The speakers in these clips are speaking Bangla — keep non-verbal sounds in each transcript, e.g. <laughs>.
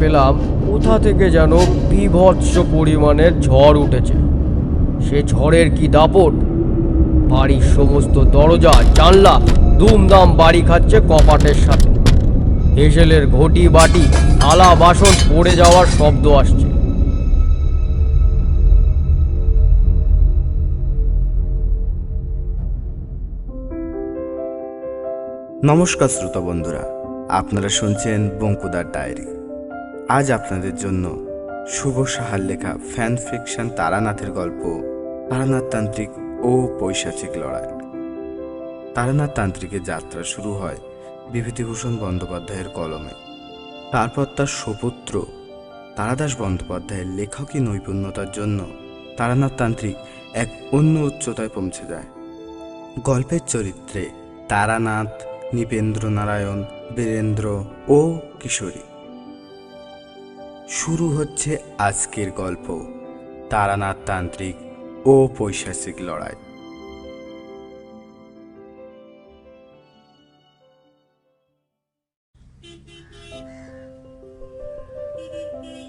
পেলাম, কোথা থেকে যেন বিভৎস পরিমাণের ঝড় উঠেছে। সে ঝড়ের কি দাপট? বাড়ির সমস্ত দরজা, জানলা দুমদাম বাড়ি খাচ্ছে কপাটের সাথে। হেসেলের ঘটি বাটি, থালা, বাসন পড়ে যাওয়ার শব্দ আসছে। নমস্কার শ্রোতা বন্ধুরা, আপনারা শুনছেন বঙ্কুদার ডায়েরি। আজ আপনাদের জন্য শুভ সাহার লেখা ফ্যান ফিকশন তারানাথের গল্প তারানাথ তান্ত্রিক ও পৈশাচিক লড়াই। তারানাথ তান্ত্রিকের যাত্রা শুরু হয় বিভূতিভূষণ বন্দ্যোপাধ্যায়ের কলমে। তারপর তার সুপুত্র তারাদাস বন্দ্যোপাধ্যায়ের লেখকী নৈপুণ্যতার জন্য তারানাথ তান্ত্রিক এক অন্য উচ্চতায় পৌঁছে যায়। গল্পের চরিত্রে তারানাথ নৃপেন্দ্র নারায়ণ বীরেন্দ্র ও কিশোরী। শুরু হচ্ছে আজকের গল্প তারানাথ তান্ত্রিক ও পৈশাচিক লড়াই।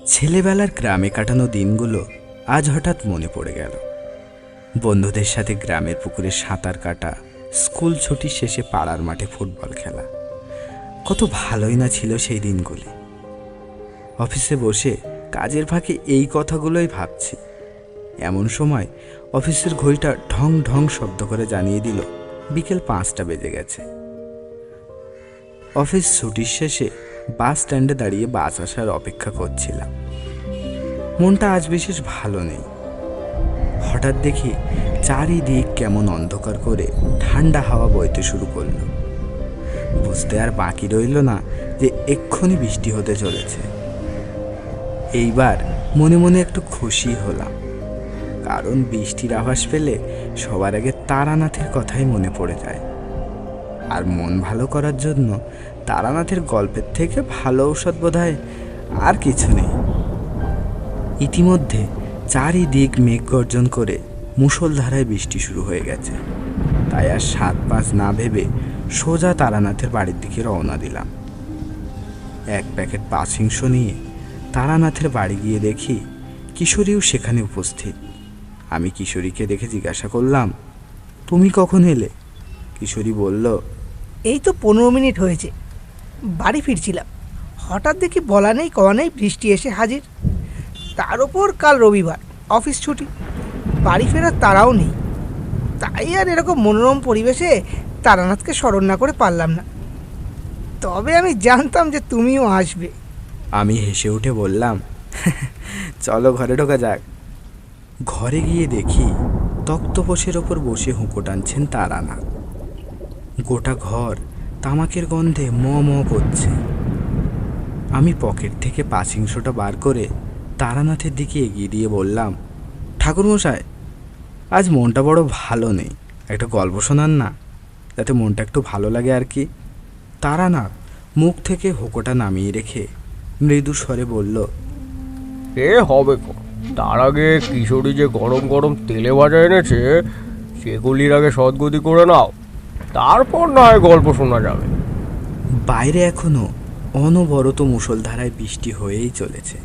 ছেলেবেলার গ্রামে কাটানো দিনগুলো আজ হঠাৎ মনে পড়ে গেল। বন্ধুদের সাথে গ্রামের পুকুরে সাঁতার কাটা, স্কুল ছুটি শেষে পাড়ার মাঠে ফুটবল খেলা। কত ভালোই না ছিল সেই দিনগুলি। অফিসে বসে কাজের ফাঁকে এই কথাগুলোই ভাবছি। এমন সময় অফিসের ঘড়িটা ঢং ঢং শব্দ করে জানিয়ে দিল, বিকেল পাঁচটা বেজে গেছে। অফিস ছুটির শেষে বাস স্ট্যান্ডে দাঁড়িয়ে বাস আসার অপেক্ষা করছিলাম। মনটা আজ বিশেষ ভালো নেই। হঠাৎ দেখি চারিদিক কেমন অন্ধকার করে ঠান্ডা হাওয়া বইতে শুরু করল। বুঝতে আর বাকি রইল না যে এক্ষুনি বৃষ্টি হতে চলেছে। এইবার মনে মনে একটু খুশি হলাম। কারণ বৃষ্টির আভাস পেলে সবার আগে তারানাথের কথাই মনে পড়ে যায়। আর মন ভালো করার জন্য তারানাথের গল্পের থেকে ভালো ঔষধ বোধ আর কিছু নেই। ইতিমধ্যে চারিদিক মেঘ গর্জন করে মুষলধারায় বৃষ্টি শুরু হয়ে গেছে। তাই আর সাত পাঁচ না ভেবে সোজা তারানাথের বাড়ির দিকে রওনা দিলাম। এক প্যাকেট পাঁচিংশ নিয়ে তারানাথের বাড়ি গিয়ে দেখি কিশোরীও সেখানে উপস্থিত। আমি কিশোরীকে দেখে জিজ্ঞাসা করলাম, তুমি কখন এলে? কিশোরী বলল, এই তো পনেরো মিনিট হয়েছে। বাড়ি ফিরছিলাম। হঠাৎ দেখি বলা নেই, কওয়া নেই, বৃষ্টি এসে হাজির। তার ওপর কাল রবিবার, অফিস ছুটি। বাড়ি ফেরার তারাও নেই। তাই আর এরকম মনোরম পরিবেশে তারানাথকে স্মরণ না করে পারলাম না। তবে আমি জানতাম যে তুমিও আসবে। আমি হেসে উঠে বললাম, চলো ঘরে ঢোকা যাক। ঘরে গিয়ে দেখি তক্তপোষের ওপর বসে হুঁকো টানছেন তারানাথ গোটা ঘর তামাকের গন্ধে ম ম করছে। আমি পকেট থেকে পাঁচিংশোটা বার করে তারানাথের দিকে এগিয়ে দিয়ে বললাম, ঠাকুরমশাই, আজ মনটা বড় ভালো নেই। একটা গল্প শোনান না, যাতে মনটা একটু ভালো লাগে আর কি। তারানাথ মুখ থেকে হোকোটা নামিয়ে রেখে মৃদু স্বরে বলল এ হবে তার আগে কিশোরী যে গরম গরম তেলে ভাজা এনেছে সেগুলির আগে সদ্গতি করে নাও। তারপর না হয় গল্প শোনা যাবে। বাইরে এখনও অনবরত মুষলধারায় বৃষ্টি হয়েই চলেছে।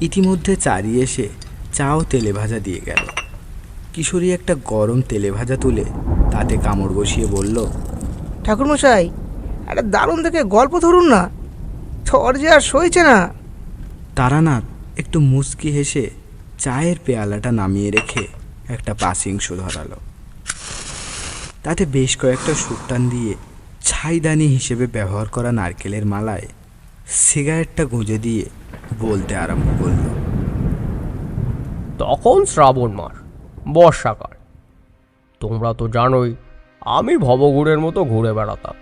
ইতিমধ্যে চারি এসে চাও তেলে ভাজা দিয়ে গেল। কিশোরী একটা গরম তেলে ভাজা তুলে তাতে কামড় বসিয়ে বলল ঠাকুরমশাই একটা দারুণ দেখে গল্প ধরুন না। থর যে আর সইছে না। তারানাথ একটু মুচকি হেসে চায়ের পেয়ালাটা নামিয়ে রেখে একটা পাসিংশ ধরালো। তাতে বেশ কয়েকটা সুটান দিয়ে ছাইদানি হিসেবে ব্যবহার করা নারকেলের মালায় সিগারেটটা গুঁজে দিয়ে বলতে আরম্ভ করল। তখন শ্রাবণ মাস বর্ষাকাল। তোমরা তো জানোই আমি ভবঘুরের মতো ঘুরে বেড়াতাম।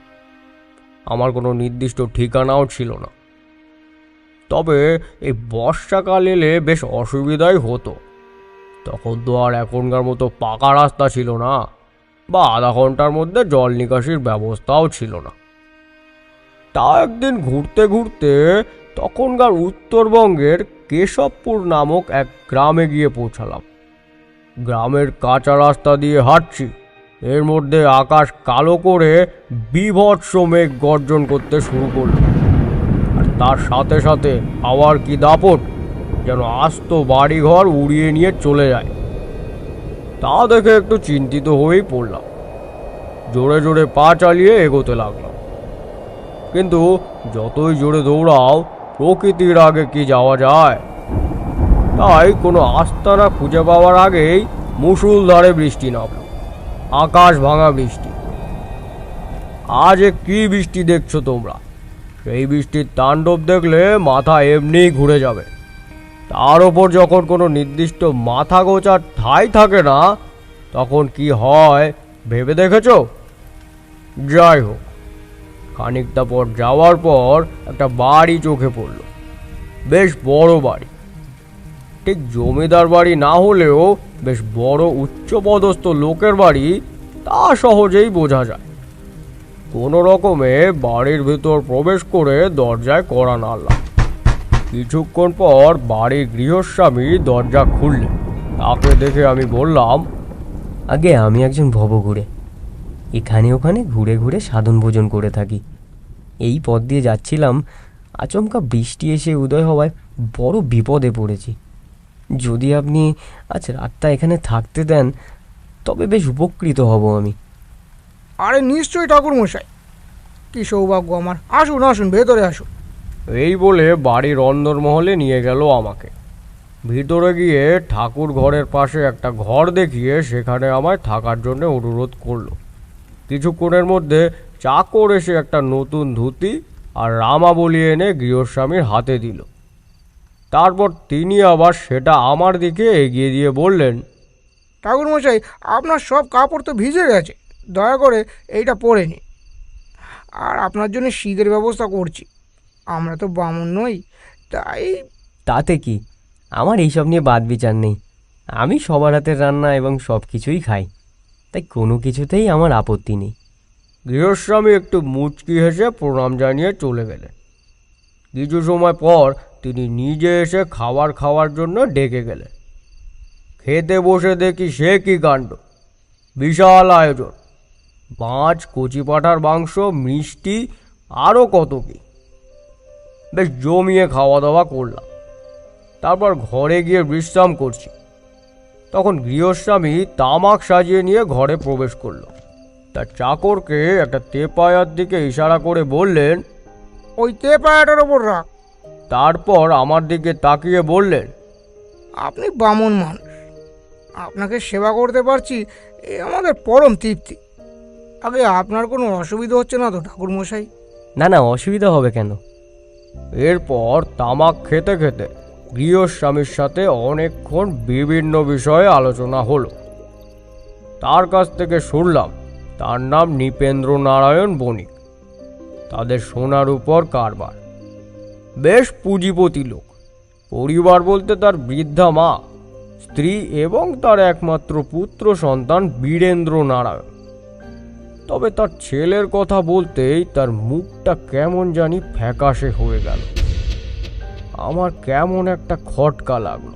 আমার কোনো নির্দিষ্ট ঠিকানাও ছিল না। তবে এই বর্ষাকাল এলে বেশ অসুবিধাই হতো। তখন তো আর এখনকার মতো পাকা রাস্তা ছিল না বা আধা ঘণ্টার মধ্যে জল নিকাশির ব্যবস্থাও ছিল না। তা একদিন ঘুরতে ঘুরতে তখনকার উত্তরবঙ্গের কেশবপুর নামক এক গ্রামে গিয়ে পৌঁছালাম। গ্রামের কাঁচা রাস্তা দিয়ে হাঁটছি। এর মধ্যে আকাশ কালো করে বিভৎস মেঘ গর্জন করতে শুরু করল। আর তার সাথে সাথে আবার কি দাপট? যেন আস্ত বাড়িঘর উড়িয়ে নিয়ে চলে যায়। তা দেখে একটু চিন্তিত হয়েই পড়লাম। জোরে জোরে পা চালিয়ে এগোতে লাগলাম। কিন্তু যতই জোরে দৌড়াও, প্রকৃতির আগে কি যাওয়া যায়? তাই কোনো আস্তানা খুঁজে পাওয়ার আগেই মুসুলধারে বৃষ্টি নামল। আকাশ ভাঙা বৃষ্টি। আজ কি বৃষ্টি দেখছ তোমরা? সেই বৃষ্টির তাণ্ডব দেখলে মাথা এমনিই ঘুরে যাবে। তার ওপর যখন কোনো নির্দিষ্ট মাথা গোচার ঠাই থাকে না, তখন কি হয় ভেবে দেখেছ? যাই হোক, খানিকটা পর যাওয়ার পর একটা বাড়ি চোখে পড়ল। বেশ বড় বাড়ি। ঠিক জমিদার বাড়ি না হলেও বেশ বড় উচ্চপদস্থ লোকের বাড়ি তা সহজেই বোঝা যায়। কোনো রকমে বাড়ির ভেতর প্রবেশ করে দরজায় কড়া নাড়লাম কিছুক্ষণ পর বাড়ির গৃহস্বামী দরজা খুললেন। তাকে দেখে আমি বললাম, আগে আমি একজন ভবঘুরে। এখানে ওখানে ঘুরে ঘুরে সাধন ভোজন করে থাকি। এই পথ দিয়ে যাচ্ছিলাম, আচমকা বৃষ্টি এসে উদয় হওয়ায় বড় বিপদে পড়েছি। যদি আপনি আজ রাতটা এখানে থাকতে দেন তবে বেশ উপকৃত হব আমি। আরে নিশ্চয়ই ঠাকুর মশাই কি সৌভাগ্য আমার। আসুন আসুন ভেতরে আসুন। এই বলে বাড়ির অন্দরমহলে নিয়ে গেল আমাকে। ভিতরে গিয়ে ঠাকুর ঘরের পাশে একটা ঘর দেখিয়ে সেখানে আমায় থাকার জন্য অনুরোধ করল। কিছুক্ষণের মধ্যে চাকর এসে একটা নতুন ধুতি আর রামা বলিয়ে এনে গৃহস্বামীর হাতে দিল। তারপর তিনি আবার সেটা আমার দিকে এগিয়ে দিয়ে বললেন ঠাকুরমশাই আপনার সব কাপড় তো ভিজে গেছে দয়া করে এইটা পরে নিন। আর আপনার জন্য শীতের ব্যবস্থা করছি আমরা তো বামুন নই তাই তাতে কি? আমার এইসব নিয়ে বাদ বিচার নেই। আমি সবার হাতের রান্না এবং সব কিছুই খাই তাই কোনো কিছুতেই আমার আপত্তি নেই। গৃহস্বামী একটু মুচকি হেসে প্রণাম জানিয়ে চলে গেলেন। কিছু সময় পর তিনি নিজে এসে খাবার খাওয়ার জন্য ডেকে গেলেন। খেতে বসে দেখি সে কী কাণ্ড। বিশাল আয়োজন। মাছ কচি পাঠার মাংস, মিষ্টি আরও কত কি। বেশ জমিয়ে খাওয়া দাওয়া করলাম। তারপর ঘরে গিয়ে বিশ্রাম করছি। তখন গৃহস্বামী তামাক সাজিয়ে নিয়ে ঘরে প্রবেশ করল। তার চাকরকে একটা তেপায়ার দিকে ইশারা করে বললেন, ওই তেপায়াটার ওপর রাখ তারপর আমার দিকে তাকিয়ে বললেন আপনি বামন মানুষ। আপনাকে সেবা করতে পারছি এ আমাদের পরম তৃপ্তি। আগে আপনার কোনো অসুবিধা হচ্ছে না তো ঠাকুরমশাই? না না অসুবিধা হবে কেন? এরপর তামাক খেতে খেতে গৃহস্বামীর সাথে অনেকক্ষণ বিভিন্ন বিষয়ে আলোচনা হলো। তার কাছ থেকে শুনলাম তার নাম নৃপেন্দ্র নারায়ণ বণিক। তাদের সোনার উপর কারবার। বেশ পুঁজিপতি লোক। পরিবার বলতে তার বৃদ্ধা মা, স্ত্রী এবং তার একমাত্র পুত্র সন্তান বীরেন্দ্র নারায়ণ তবে তার ছেলের কথা বলতেই তার মুখটা কেমন জানি ফ্যাকাশে হয়ে গেল। আমার কেমন একটা খটকা লাগল।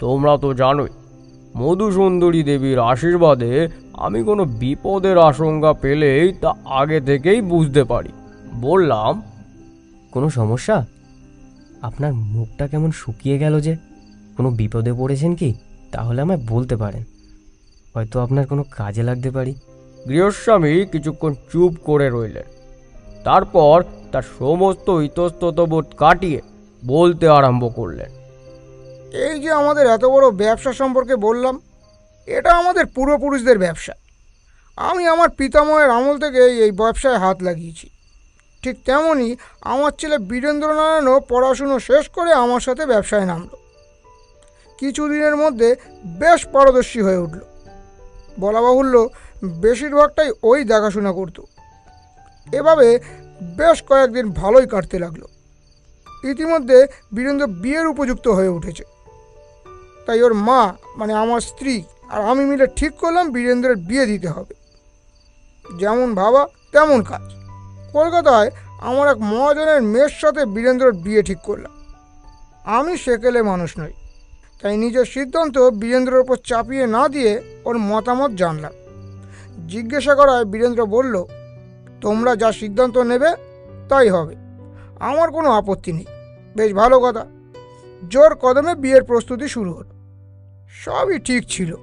তোমরা তো জানোই, মধুসুন্দরী দেবীর আশীর্বাদে আমি কোনো বিপদের আশঙ্কা পেলেই তা আগে থেকেই বুঝতে পারি। বললাম কোনো সমস্যা? আপনার মুখটা কেমন শুকিয়ে গেল যে। কোনো বিপদে পড়েছেন কি? তাহলে আমায় বলতে পারেন। হয়তো আপনার কোনো কাজে লাগতে পারি। গৃহস্বামী কিছুক্ষণ চুপ করে রইলেন। তারপর তার সমস্ত ইতস্ততবোধ কাটিয়ে বলতে আরম্ভ করলেন। এই যে আমাদের এত বড় ব্যবসা সম্পর্কে বললাম এটা আমাদের পূর্বপুরুষদের ব্যবসা। আমি আমার পিতামহের আমল থেকে এই ব্যবসায় হাত লাগিয়েছি। ঠিক তেমনই আমার ছেলে বীরেন্দ্রনারায়ণও পড়াশুনো শেষ করে আমার সাথে ব্যবসায় নামলো। কিছুদিনের মধ্যে বেশ পারদর্শী হয়ে উঠল। বলা বাহুল্য বেশিরভাগটাই ওই দেখাশোনা করত। এভাবে বেশ কয়েকদিন ভালোই কাটতে লাগল। ইতিমধ্যে বীরেন্দ্র বিয়ের উপযুক্ত হয়ে উঠেছে। তাই ওর মা মানে আমার স্ত্রী আর আমি মিলে ঠিক করলাম বীরেন্দ্রের বিয়ে দিতে হবে। যেমন ভাবা তেমন কাজ। কলকাতায় আমার এক মহাজনের মেয়ের সাথে বীরেন্দ্রর বিয়ে ঠিক করলাম। আমি সেকেলে মানুষ নই, তাই নিজের সিদ্ধান্ত বীরেন্দ্রর ওপর চাপিয়ে না দিয়ে ওর মতামত জানলাম। জিজ্ঞাসা করায় বীরেন্দ্র বলল, তোমরা যা সিদ্ধান্ত নেবে, তাই হবে। আমার কোনো আপত্তি নেই। বেশ ভালো কথা। জোর কদমে বিয়ের প্রস্তুতি শুরু হলো। সবই ঠিক ছিল।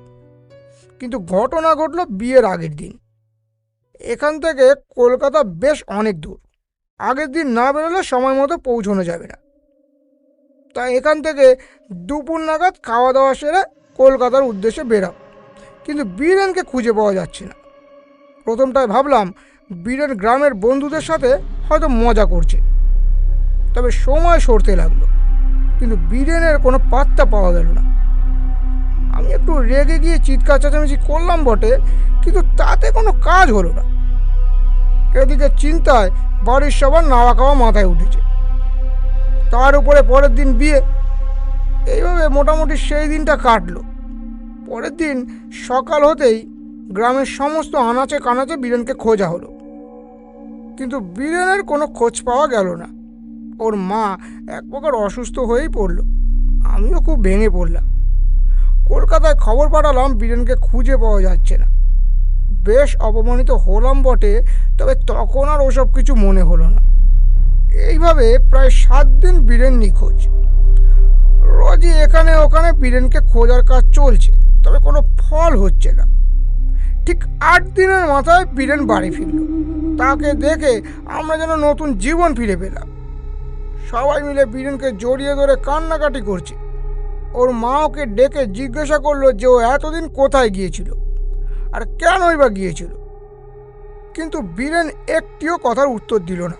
কিন্তু ঘটনা ঘটলো বিয়ের আগের দিন। এখান থেকে কলকাতা বেশ অনেক দূর। আগের দিন না বেরোলে সময় মতো পৌঁছানো যাবে না। তাই এখান থেকে দুপুর নাগাদ খাওয়া দাওয়া সেরে কলকাতার উদ্দেশ্যে বেরাম কিন্তু বীরেনকে খুঁজে পাওয়া যাচ্ছে না। প্রথমটায় ভাবলাম বীরেন গ্রামের বন্ধুদের সাথে হয়তো মজা করছে। তবে সময় সরতে লাগল। কিন্তু বীরেনের কোনো পাত্তা পাওয়া গেল না। আমি একটু রেগে গিয়ে চিৎকার চেঁচামেচি করলাম বটে, কিন্তু তাতে কোনো কাজ হলো না। এদিকে চিন্তায় বাড়ির সবার নাওয়া খাওয়া মাথায় উঠেছে। তার উপরে পরের দিন বিয়ে। এইভাবে মোটামুটি সেই দিনটা কাটলো। পরের দিন সকাল হতেই গ্রামের সমস্ত আনাচে কানাচে বীরেনকে খোঁজা হলো। কিন্তু বীরেনের কোনো খোঁজ পাওয়া গেল না। ওর মা এক প্রকার অসুস্থ হয়েই পড়ল। আমিও খুব ভেঙে পড়লাম। কলকাতায় খবর পাঠালাম বীরেনকে খুঁজে পাওয়া যাচ্ছে না। বেশ অপমানিত হলাম বটে, তবে তখন আর ওসব কিছু মনে হলো না। এইভাবে প্রায় সাত দিন বীরেন নিখোঁজ। রোজই এখানে ওখানে বীরেনকে খোঁজার কাজ চলছে, তবে কোনো ফল হচ্ছে না। ঠিক আট দিনের মাথায় বীরেন বাড়ি ফিরল। তাকে দেখে আমরা যেন নতুন জীবন ফিরে পেলাম। সবাই মিলে বীরেনকে জড়িয়ে ধরে কান্নাকাটি করছে। ওর মা ওকে ডেকে জিজ্ঞাসা করল যে ও এতদিন কোথায় গিয়েছিল আর কেনই বা গিয়েছিল। কিন্তু বীরেন একটিও কথার উত্তর দিল না।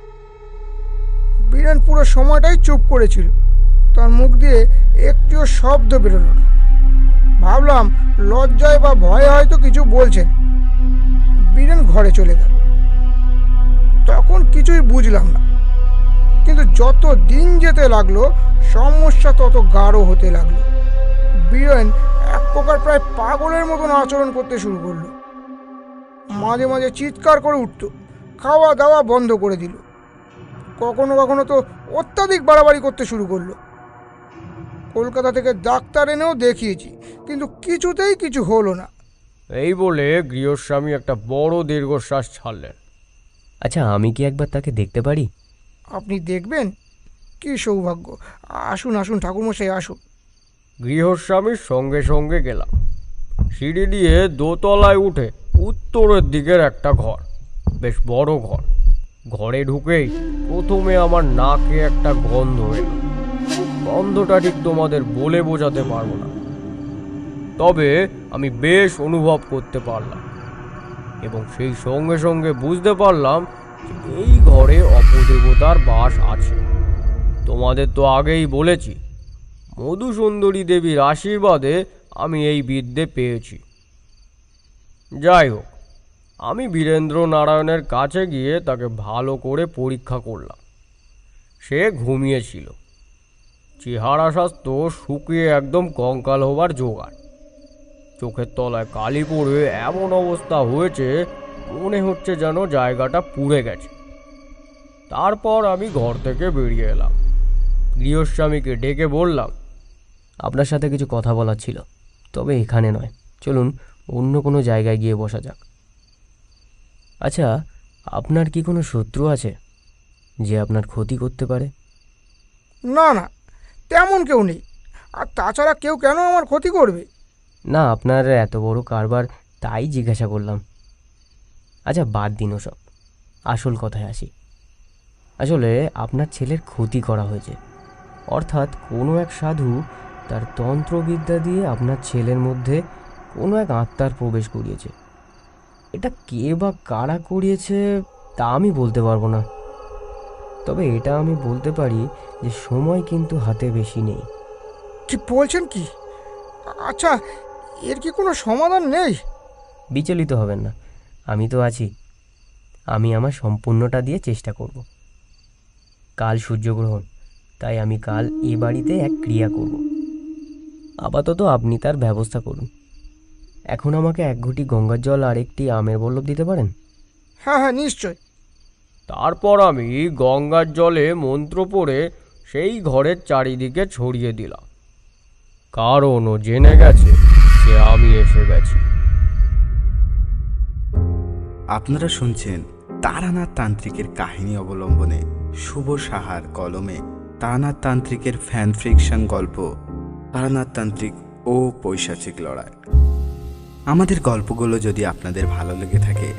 বীরেন পুরো সময়টাই চুপ করেছিল। তার মুখ দিয়ে একটিও শব্দ বেরোলো না। ভাবলাম, লজ্জায় বা ভয়ে হয়তো কিছু বলছে। বীরেন ঘরে চলে গেল। তখন কিছুই বুঝলাম না। কিন্তু যত দিন যেতে লাগল সমস্যা তত গাঢ় হতে লাগল। বীরেন এক প্রকার প্রায় পাগলের মতন আচরণ করতে শুরু করল। মাঝে মাঝে চিৎকার করে উঠতো খাওয়া দাওয়া বন্ধ করে দিল। কখনো কখনো তো অত্যাধিক বাড়াবাড়ি করতে শুরু করল। কলকাতা থেকে ডাক্তার এনেও দেখিয়েছি কিন্তু কিছুতেই কিছু হলো না। এই বলে গৃহস্বামী একটা বড় দীর্ঘশ্বাস ছাড়লেন। আচ্ছা আমি কি একবার তাকে দেখতে পারি? আপনি দেখবেন? কি সৌভাগ্য। আসুন আসুন, ঠাকুরমশাই, আসুন। গৃহস্বামীর সঙ্গে সঙ্গে গেলাম। সিঁড়ি দিয়ে দোতলায় উঠে উত্তরের দিকের একটা ঘর। বেশ বড় ঘর। ঘরে ঢুকেই প্রথমে আমার নাকে একটা গন্ধ এলো। গন্ধটা ঠিক তোমাদের বলে বোঝাতে পারব না। তবে আমি বেশ অনুভব করতে পারলাম এবং সেই সঙ্গে সঙ্গে বুঝতে পারলাম এই ঘরে অপদেবতার বাস আছে। তোমাদের তো আগেই বলেছি, মধুসুন্দরী দেবীর আশীর্বাদে আমি এই বিদ্যে পেয়েছি। যাই হোক, আমি বীরেন্দ্র নারায়ণের কাছে গিয়ে তাকে ভালো করে পরীক্ষা করলাম। সে ঘুমিয়েছিল। চেহারা স্বাস্থ্য শুকিয়ে একদম কঙ্কাল হবার জোগাড়। চোখের তলায় কালি পড়ে এমন অবস্থা হয়েছে মনে হচ্ছে যেন জায়গাটা পুড়ে গেছে। তারপর আমি ঘর থেকে বেরিয়ে এলাম। গৃহস্বামীকে ডেকে বললাম আপনার সাথে কিছু কথা বলার ছিল তবে এখানে নয়। চলুন অন্য কোনো জায়গায় গিয়ে বসা যাক। আচ্ছা আপনার কি কোনো শত্রু আছে যে আপনার ক্ষতি করতে পারে? না না তেমন কেউ নেই। আর তাছাড়া কেউ কেন আমার ক্ষতি করবে? না আপনার এত বড় কারবার তাই জিজ্ঞাসা করলাম। আচ্ছা বাদ দিন ওসব। আসল কথায় আসি। আসলে আপনার ছেলের ক্ষতি করা হয়েছে। অর্থাৎ কোনো এক সাধু তার তন্ত্রবিদ্যা দিয়ে আপনার ছেলের মধ্যে কোনো এক আত্মার প্রবেশ করিয়েছে। এটা কে বা কারা করিয়েছে তা আমি বলতে পারব না। তবে এটা আমি বলতে পারি যে সময় কিন্তু হাতে বেশি নেই। কি বলছেন কি? আচ্ছা এর কি কোনো সমাধান নেই? বিচলিত হবেন না। আমি তো আছি। আমি আমার সম্পূর্ণটা দিয়ে চেষ্টা করব। কাল সূর্যগ্রহণ তাই আমি কাল এ বাড়িতে এক ক্রিয়া করব। আপাতত আপনি তার ব্যবস্থা করুন। এখন আমাকে এক ঘটি গঙ্গার জল আর একটি আমের বল্লভ দিতে পারেন? হ্যাঁ হ্যাঁ নিশ্চয়। তারপর আমি গঙ্গার জলে মন্ত্র পড়ে সেই ঘরের চারিদিকে ছড়িয়ে দিলাম। কারণ ও জেনে গেছে যে আমি এসে গেছি। আপনারা শুনছেন তারানাথ তান্ত্রিকের কাহিনী অবলম্বনে শুভ সাহার কলমে তারানাথ তান্ত্রিকের ফ্যান ফিকশন গল্প, তারানাথ তান্ত্রিক ও পৈশাচিক লড়াই। আমাদের গল্পগুলো যদি আপনাদের ভালো লেগে থাকে,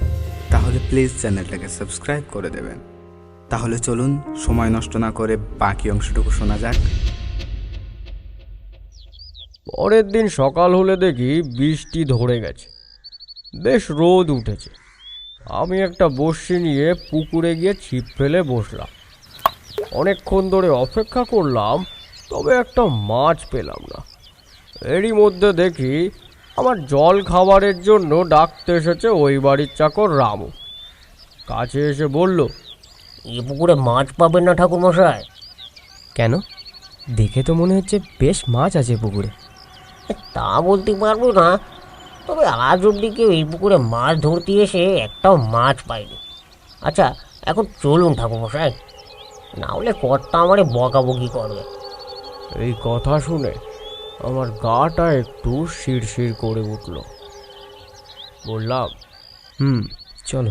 তাহলে প্লিজ চ্যানেলটাকে সাবস্ক্রাইব করে দেবেন। তাহলে চলুন সময় নষ্ট না করে বাকি অংশটুকু শোনা যাক। পরের দিন সকাল হলে দেখি বৃষ্টি ধরে গেছে। বেশ রোদ উঠেছে। আমি একটা বড়শি নিয়ে পুকুরে গিয়ে ছিপ ফেলে বসলাম। অনেকক্ষণ ধরে অপেক্ষা করলাম তবে একটা মাছ পেলাম না। এরই মধ্যে দেখি আমার জল খাবারের জন্য ডাকতে এসেছে ওই বাড়ির চাকর রামু। কাছে এসে বলল এ পুকুরে মাছ পাবেন না ঠাকুরমশাই? কেন? দেখে তো মনে হচ্ছে বেশ মাছ আছে পুকুরে। তা বলতে পারব না। তবে আজ অব্দি কেউ এই পুকুরে মাছ ধরতে এসে একটাও মাছ পায়নি। আচ্ছা এখন চলুন ঠাকুরমশাই। না হলে কর্তা আমারে বকাবকি করবে। এই কথা শুনে আমার গাটা একটু শিরশির করে উঠল। বললাম, হুম, চলো।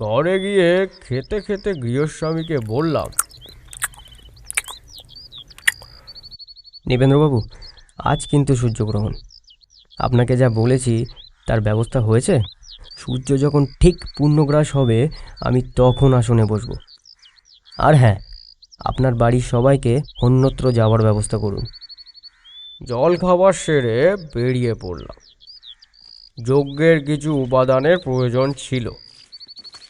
ঘরে গিয়ে খেতে খেতে গৃহস্বামীকে বললাম নৃপেন্দ্রবাবু আজ কিন্তু সূর্যগ্রহণ। আপনাকে যা বলেছি, তার ব্যবস্থা হয়েছে? সূর্য যখন ঠিক পূর্ণগ্রাস হবে, আমি তখন আসনে বসব। আর হ্যাঁ আপনার বাড়ির সবাইকে অন্যত্র যাওয়ার ব্যবস্থা করুন। জল খাবার সেরে বেরিয়ে পড়লাম। যজ্ঞের কিছু উপাদানের প্রয়োজন ছিল।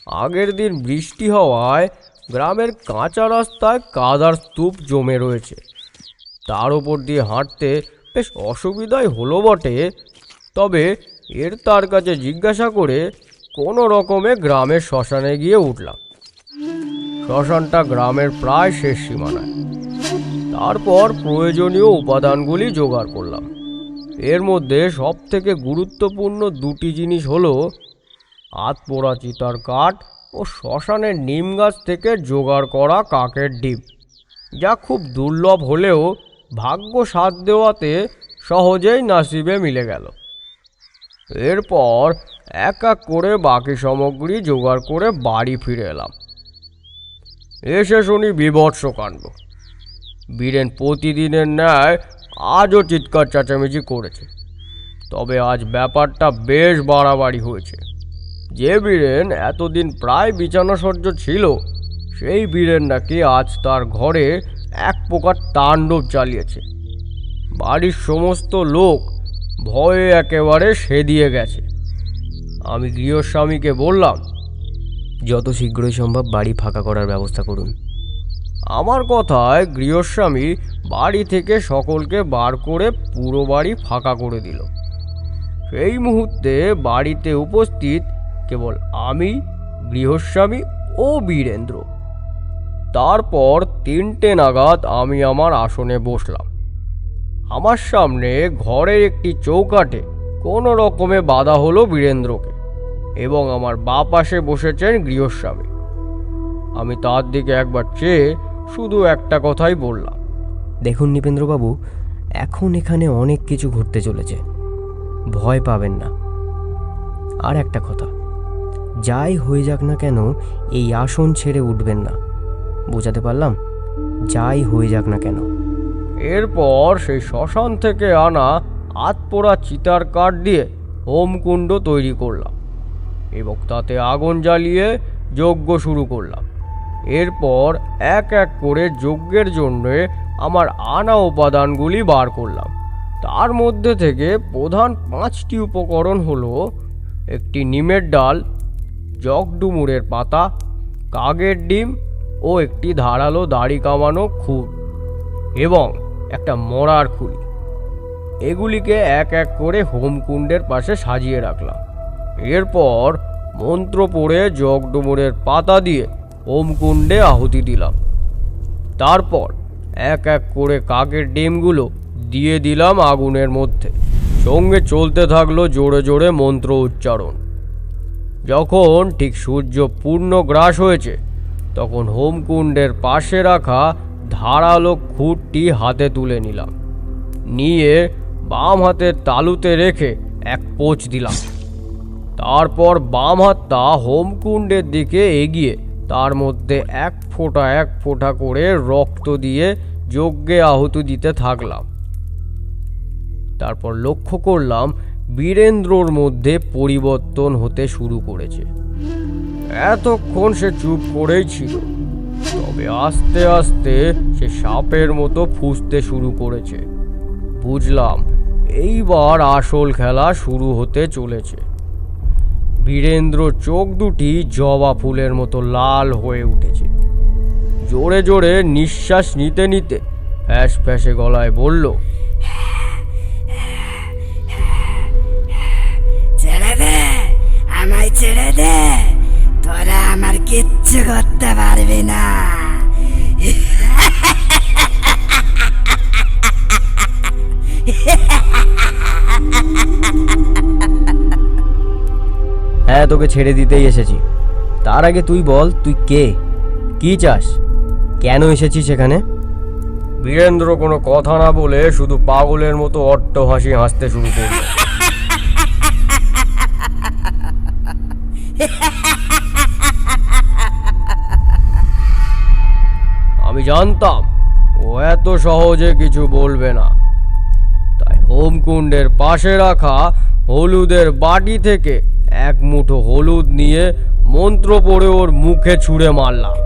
আগের দিন বৃষ্টি হওয়ায় গ্রামের কাঁচা রাস্তায় কাদার স্তূপ জমে রয়েছে। তার উপর দিয়ে হাঁটতে বেশ অসুবিধাই হলো বটে। তবে এর তার কাছে জিজ্ঞাসা করে কোনো রকমে গ্রামের শ্মশানে গিয়ে উঠলাম। শ্মশানটা গ্রামের প্রায় শেষ সীমানায়। তারপর প্রয়োজনীয় উপাদানগুলি জোগাড় করলাম। এর মধ্যে সব থেকে গুরুত্বপূর্ণ দুটি জিনিস হলো আতপোড়া চিতার কাঠ ও শ্মশানের নিম গাছ থেকে জোগাড় করা কাকের ডিম যা খুব দুর্লভ হলেও ভাগ্য সাথ দেওয়াতে সহজেই নাসিবে মিলে গেল। এরপর এক এক করে বাকি সামগ্রী জোগাড় করে বাড়ি ফিরে এলাম। এসে শুনি বিভৎস কাণ্ড। বীরেন প্রতিদিনের ন্যায় আজও চিৎকার চেঁচামেচি করেছে। তবে আজ ব্যাপারটা বেশ বাড়াবাড়ি হয়েছে। যে বীরেন এতদিন প্রায় বিছানাসজ্জ ছিল, সেই বীরেন নাকি আজ তার ঘরে এক প্রকার তাণ্ডব চালিয়েছে। বাড়ির সমস্ত লোক ভয়ে একেবারে সেদিয়ে গেছে। আমি গৃহস্বামীকে বললাম, যত শীঘ্রই সম্ভব বাড়ি ফাঁকা করার ব্যবস্থা করুন। আমার কথায় গৃহস্বামী বাড়ি থেকে সকলকে বার করে পুরো বাড়ি ফাঁকা করে দিল। সেই মুহূর্তে বাড়িতে উপস্থিত কেবল আমি, গৃহস্বামী ও বীরেন্দ্র। তারপর তিনটে নাগাদ আমি আমার আসনে বসলাম। আমার সামনে ঘরের একটি চৌকাঠে কোনো রকমে বাধা হলো বীরেন্দ্রকে এবং আমার বা পাশে বসেছেন গৃহস্বামী। আমি তার দিকে একবার চেয়ে শুধু একটা কথাই বললাম। দেখুন নৃপেন্দ্রবাবু, এখন এখানে অনেক কিছু ঘটতে চলেছে। ভয় পাবেন না। আর একটা কথা, যাই হয়ে যাক না কেন, এই আসন ছেড়ে উঠবেন না। বোঝাতে পারলাম, যাই হয়ে যাক না কেন। এরপর সেই শ্মশান থেকে আনা আতপোড়া চিতার কাঠ দিয়ে হোমকুণ্ড তৈরি করলাম এবং তাতে আগুন জ্বালিয়ে যজ্ঞ শুরু করলাম। এরপর এক এক করে যজ্ঞের জন্য আমার আনা উপাদানগুলি বার করলাম। তার মধ্যে থেকে প্রধান পাঁচটি উপকরণ হলো একটি নিমের ডাল, জগডুমুরের পাতা, কাগের ডিম ও একটি ধারালো দাড়ি কামানো খুর এবং একটা মরার খুলি এগুলিকে এক এক করে হোমকুণ্ডের পাশে সাজিয়ে রাখলাম। এরপর মন্ত্র পড়ে জগডুমুরের পাতা দিয়ে হোমকুণ্ডে আহুতি দিলাম। তারপর এক এক করে কাকের ডিমগুলো দিয়ে দিলাম আগুনের মধ্যে। সঙ্গে চলতে থাকল জোরে জোরে মন্ত্র উচ্চারণ। যখন ঠিক সূর্য পূর্ণ গ্রাস হয়েছে তখন হোমকুণ্ডের পাশে রাখা ধারালো খুঁটটি হাতে তুলে নিলাম। নিয়ে বাম হাতের তালুতে রেখে এক পোচ দিলাম। তারপর বাম হাতটা হোমকুণ্ডের দিকে এগিয়ে তার মধ্যে এক ফোঁটা এক ফোঁটা করে রক্ত দিয়ে যজ্ঞে আহুতি দিতে থাকলাম। তারপর লক্ষ্য করলাম বীরেন্দ্রর মধ্যে পরিবর্তন হতে শুরু করেছে। এতক্ষণ সে চুপ করেই ছিল। তবে আস্তে আস্তে সে সাপের মতো ফুঁসতে শুরু করেছে। বুঝলাম, এইবার আসল খেলা শুরু হতে চলেছে। বীরেন্দ্র চোখ দুটি জবা ফুলের মতো লাল হয়ে উঠেছে। জোরে জোরে নিঃশ্বাস নিতে নিতে ফ্যাস ফ্যাসে গলায় বলল, ছেড়ে দে, আমায় ছেড়ে দে। কিচ্ছু করতে পারবি না হ্যাঁ তোকে ছেড়ে দিতেই এসেছি। তার আগে তুই বল তুই কে? কি চাস? কেন এসেছিস সেখানে বীরেন্দ্র কোনো কথা না বলে শুধু পাগলের মতো অট্ট হাসি হাসতে শুরু করল। <laughs> আমি জানতাম, ও এত সহজে কিছু বলবে না। তাই হোমকুণ্ডের পাশে রাখা হলুদের বাটি থেকে এক মুঠো হলুদ নিয়ে মন্ত্র পড়ে ওর মুখে ছুঁড়ে মারলাম।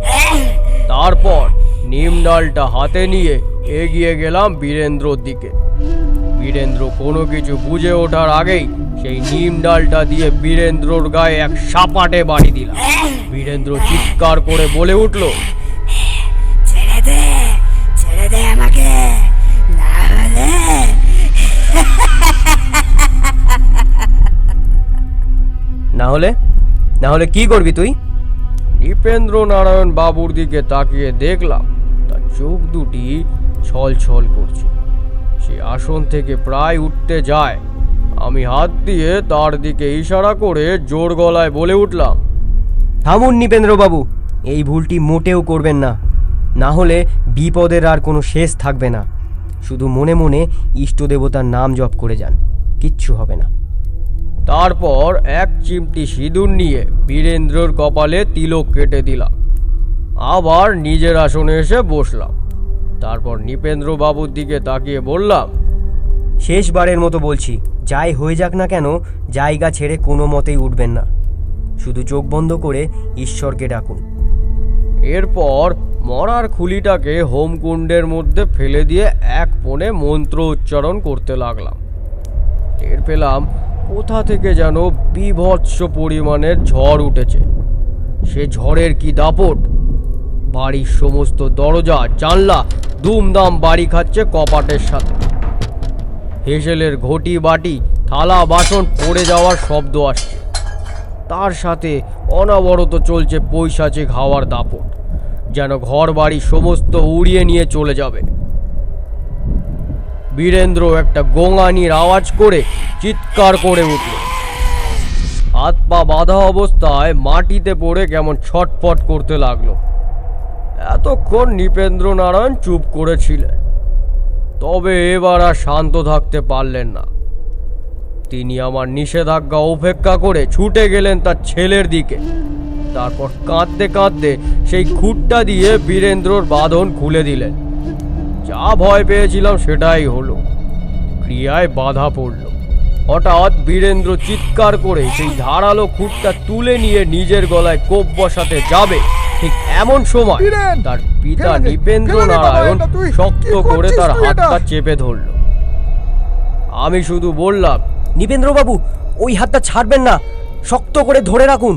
তারপর নিম ডালটা হাতে নিয়ে এগিয়ে গেলাম বীরেন্দ্রর দিকে। বীরেন্দ্র কোনো কিছু বুঝে ওঠার আগেই সেই নিম ডালটা দিয়ে বীরেন্দ্রর গায়ে এক সাপাটে বাড়ি দিলাম। বীরেন্দ্র চিৎকার করে বলে উঠল না হলে না হলে কি করবি তুই? নৃপেন্দ্র নারায়ণ বাবুর দিকে তাকিয়ে দেখলাম তার চোখ দুটি ছল ছল করছে। সে আসন থেকে প্রায় উঠতে যায়। আমি হাত দিয়ে তার দিকে ইশারা করে জোর গলায় বলে উঠলাম থামুন নিপেন্দ্রবাবু এই ভুলটি মোটেও করবেন না। না হলে বিপদের আর কোনো শেষ থাকবে না। শুধু মনে মনে ইষ্ট দেবতার নাম জপ করে যান কিচ্ছু হবে না। তারপর এক চিমটি সিঁদুর নিয়ে বীরেন্দ্রর কপালে তিলক কেটে দিলাম। আবার নিজের আসনে এসে বসলাম। তারপর নৃপেন্দ্র বাবুর দিকে তাকিয়ে বললাম শেষবারের মতো বলছি যাই হয়ে যাক না কেন জায়গা ছেড়ে কোনো মতেই উঠবেন না। শুধু চোখ বন্ধ করে ঈশ্বরকে ডাকুন। এরপর মরার খুলিটাকে হোমকুণ্ডের মধ্যে ফেলে দিয়ে এক কোণে মন্ত্র উচ্চারণ করতে লাগলাম। টের পেলাম কোথা থেকে যেন বিভৎস পরিমাণের ঝড় উঠেছে? সে ঝড়ের কি দাপট? বাড়ির সমস্ত দরজা, জানলা দুমদাম বাড়ি খাচ্ছে কপাটের সাথে। হেসেলের ঘটি বাটি, থালা, বাসন পড়ে যাওয়ার শব্দ আসছে। তার সাথে অনবরত চলছে পৈশাচিক হাওয়ার দাপট, যেন ঘর বাড়ি সমস্ত উড়িয়ে নিয়ে চলে যাবে। বীরেন্দ্র একটা গোঙানির আওয়াজ করে চিৎকার করে উঠল। হাত পা বাঁধা অবস্থায় মাটিতে পড়ে কেমন ছটফট করতে লাগল। এতক্ষণ নৃপেন্দ্র নারায়ণ চুপ করেছিলেন। তবে এবার আর শান্ত থাকতে পারলেন না। তিনি আমার নিষেধাজ্ঞা উপেক্ষা করে ছুটে গেলেন তার ছেলের দিকে। তারপর কাঁদতে কাঁদতে সেই খুঁটটা দিয়ে বীরেন্দ্রর বাঁধন খুলে দিলেন। যা ভয় পেয়েছিলাম সেটাই হলো। ক্রিয়ায় বাধা পড়ল। হঠাৎ বীরেন্দ্র চিৎকার করে সেই ধারালো খুঁটটা তুলে নিয়ে নিজের গলায় কোপ বসাতে যাবে। ঠিক এমন সময় তার পিতা নৃপেন্দ্র নারায়ণ শক্ত করে তার হাতটা চেপে ধরল। আমি শুধু বললাম নিপেন্দ্রবাবু ওই হাতটা ছাড়বেন না। শক্ত করে ধরে রাখুন।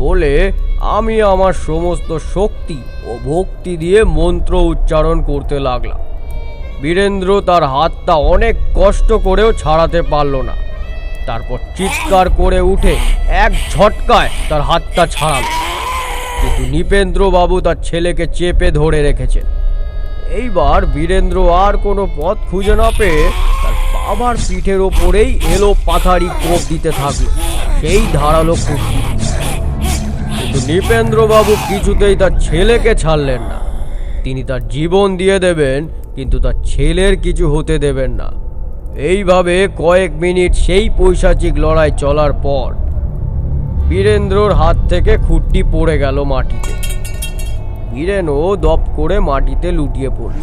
বলে আমি আমার সমস্ত শক্তি ও ভক্তি দিয়ে মন্ত্র উচ্চারণ করতে লাগলাম। বীরেন্দ্র তার হাতটা অনেক কষ্ট করেও ছাড়াতে পারল না। তারপর চিৎকার করে উঠে এক ঝটকায় তার হাতটা ছাড়ালো। কিন্তু নৃপেন্দ্র বাবু তার ছেলেকে চেপে ধরে রেখেছেন। এইবার বীরেন্দ্র আর কোনো পথ খুঁজে না পেয়ে তার বাবার পিঠের ওপরেই এলো পাথারি কোপ দিতে থাকল। সেই ধারালো কিন্তু নৃপেন্দ্রবাবু কিছুতেই তার ছেলেকে ছাড়লেন না। তিনি তার জীবন দিয়ে দেবেন, কিন্তু তার ছেলের কিছু হতে দেবেন না। এইভাবে কয়েক মিনিট সেই পৈশাচিক লড়াই চলার পর বীরেন্দ্রর হাত থেকে খুঁটটি পড়ে গেল মাটিতে। বীরেনও দপ করে মাটিতে লুটিয়ে পড়ল।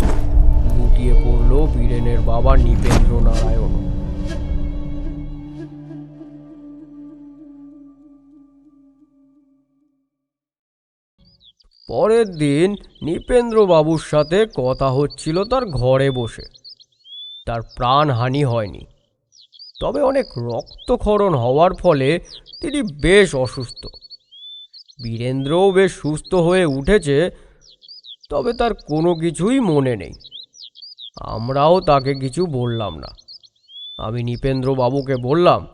লুটিয়ে পড়ল বীরেনের বাবা নৃপেন্দ্র নারায়ণ পরের দিন নৃপেন্দ্র বাবুর সাথে কথা হচ্ছিল তার ঘরে বসে। তার প্রাণহানি হয়নি। তবে অনেক রক্তক্ষরণ হওয়ার ফলে তিনি বেশ অসুস্থ। বীরেন্দ্রও বেশ সুস্থ হয়ে উঠেছে, তবে তার কোনো কিছুই মনে নেই। আমরাও তাকে কিছু বললাম না। আমি নৃপেন্দ্র বাবুকে বললাম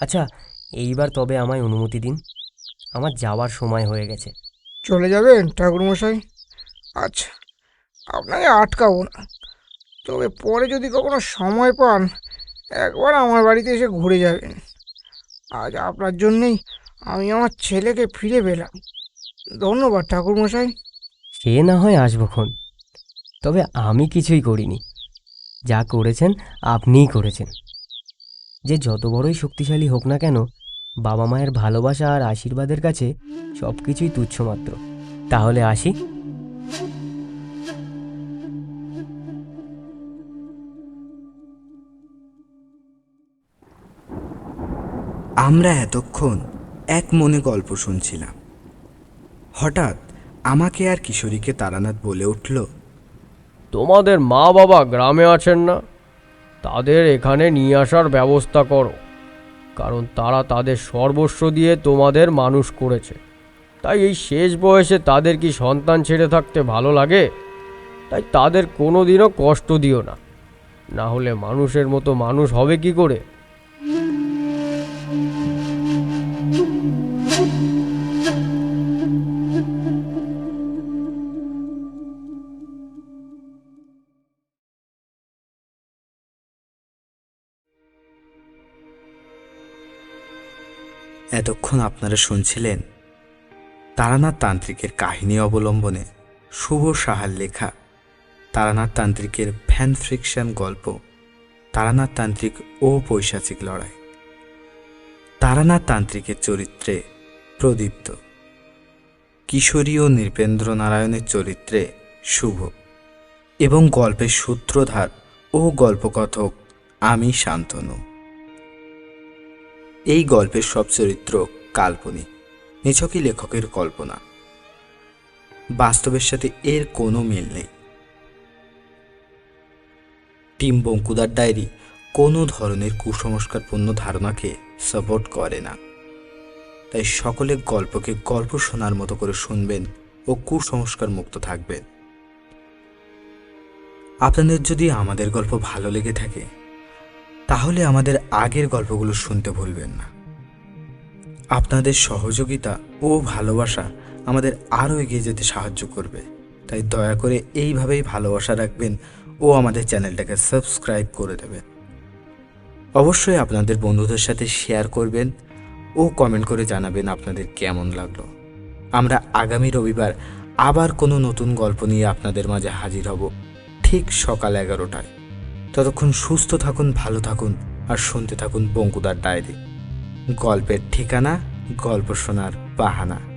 আচ্ছা এইবার তবে আমায় অনুমতি দিন। আমার যাওয়ার সময় হয়ে গেছে। চলে যাবেন ঠাকুরমশাই? আচ্ছা আপনাকে আটকাবো না। তবে পরে যদি কখনো সময় পান, একবার আমার বাড়িতে এসে ঘুরে যাবেন। আজ আপনার জন্যেই আমি আমার ছেলেকে ফিরে পেলাম। ধন্যবাদ ঠাকুরমশাই। সে না হয় আসবক্ষণ তবে আমি কিছুই করিনি। যা করেছেন, আপনিই করেছেন। যে যত বড়ই শক্তিশালী হোক না কেন বাবা মায়ের ভালোবাসা আর আশীর্বাদের কাছে সব কিছুই তুচ্ছ মাত্র। তাহলে আসি। আমরা এতক্ষণ এক মনে গল্প শুনছিলাম। হঠাৎ আমাকে আর কিশোরীকে তারানাথ বলে উঠল তোমাদের মা বাবা গ্রামে আছেন না? তাদের এখানে নিয়ে আসার ব্যবস্থা করো। কারণ তারা তাদের সর্বস্ব দিয়ে তোমাদের মানুষ করেছে। তাই এই শেষ বয়সে তাদের কি সন্তান ছেড়ে থাকতে ভালো লাগে? তাই তাদের কোনো দিনও কষ্ট দিও না। না হলে মানুষের মতো মানুষ হবে কি করে? এতক্ষণ আপনারা শুনছিলেন তারানাথ তান্ত্রিকের কাহিনী অবলম্বনে শুভ সাহার লেখা, তারানাথ তান্ত্রিকের ফ্যান ফ্রিকশন গল্প, তারানাথ তান্ত্রিক ও পৈশাচিক লড়াই। তারানাথ তান্ত্রিকের চরিত্রে প্রদীপ্ত। কিশোরী ও নৃপেন্দ্র নারায়ণের চরিত্রে শুভ। এবং গল্পের সূত্রধার ও গল্পকথক আমি শান্তনু। এই গল্পের সব চরিত্র কাল্পনিক, নিছকই লেখকের কল্পনা। বাস্তবের সাথে এর কোনো মিল নেই। টিম বঙ্কুদার ডায়েরি কোনো ধরনের কুসংস্কারপূর্ণ ধারণাকে সাপোর্ট করে না। তাই সকলে গল্পকে গল্প শোনার মতো করে শুনবেন ও কুসংস্কার মুক্ত থাকবেন। আপনাদের যদি আমাদের গল্প ভালো লেগে থাকে তাহলে আমাদের আগের গল্পগুলো শুনতে ভুলবেন না। আপনাদের সহযোগিতা ও ভালোবাসা আমাদের আরও এগিয়ে যেতে সাহায্য করবে। তাই দয়া করে এইভাবেই ভালোবাসা রাখবেন ও আমাদের চ্যানেলটাকে সাবস্ক্রাইব করে দেবেন। অবশ্যই আপনাদের বন্ধুদের সাথে শেয়ার করবেন ও কমেন্ট করে জানাবেন আপনাদের কেমন লাগল। আমরা আগামী রবিবার আবার কোনো নতুন গল্প নিয়ে আপনাদের মাঝে হাজির হব ঠিক সকাল এগারোটায়। ততক্ষণ সুস্থ থাকুন, ভালো থাকুন আর শুনতে থাকুন বঙ্কুদার ডায়েরি। গল্পের ঠিকানা, গল্প শোনার বাহানা।